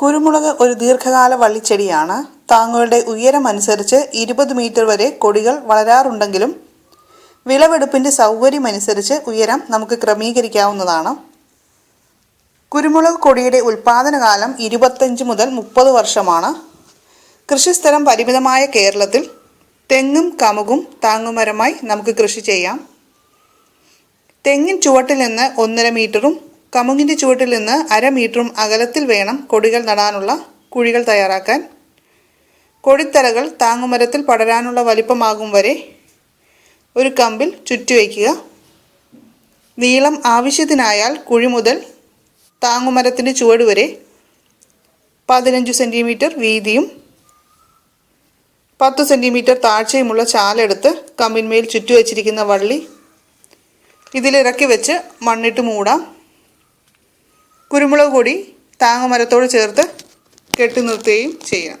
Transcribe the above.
കുരുമുളക് ഒരു ദീർഘകാല വള്ളിച്ചെടിയാണ്. താങ്ങുകളുടെ ഉയരം അനുസരിച്ച് ഇരുപത് മീറ്റർ വരെ കൊടികൾ വളരാറുണ്ടെങ്കിലും വിളവെടുപ്പിന്റെ സൗകര്യമനുസരിച്ച് ഉയരം നമുക്ക് ക്രമീകരിക്കാവുന്നതാണ്. കുരുമുളക് കൊടിയുടെ ഉൽപാദനകാലം ഇരുപത്തഞ്ച് മുതൽ മുപ്പത് വർഷമാണ്. കൃഷിസ്ഥലം പരിമിതമായ കേരളത്തിൽ തെങ്ങും കമുകും താങ്ങുമരമായി നമുക്ക് കൃഷി ചെയ്യാം. തെങ്ങിൻ ചുവട്ടിൽ നിന്ന് ഒന്നര മീറ്ററും കമുങ്ങിന്റെ ചുവട്ടിൽ നിന്ന് അര മീറ്ററും അകലത്തിൽ വേണം കൊടികൾ നടാനുള്ള കുഴികൾ തയ്യാറാക്കാൻ. കൊടിത്തലകൾ താങ്ങുമരത്തിൽ പടരാനുള്ള വലിപ്പമാകും വരെ ഒരു കമ്പിൽ ചുറ്റുവയ്ക്കുക നീളം ആവശ്യത്തിനായാൽ കുഴി മുതൽ താങ്ങുമരത്തിന്റെ ചുവട് വരെ പതിനഞ്ച് സെന്റിമീറ്റർ വീതിയും പത്ത് സെന്റിമീറ്റർ താഴ്ചയുമുള്ള ചാലെടുത്ത് കമ്പിന്മേൽ ചുറ്റുവച്ചിരിക്കുന്ന വള്ളി ഇതിലിറക്കി വെച്ച് മണ്ണിട്ട് മൂടാം. കുരുമുളക് പൊടി താങ്ങമരത്തോട് ചേർത്ത് കെട്ടി നിർത്തുകയും ചെയ്യാം.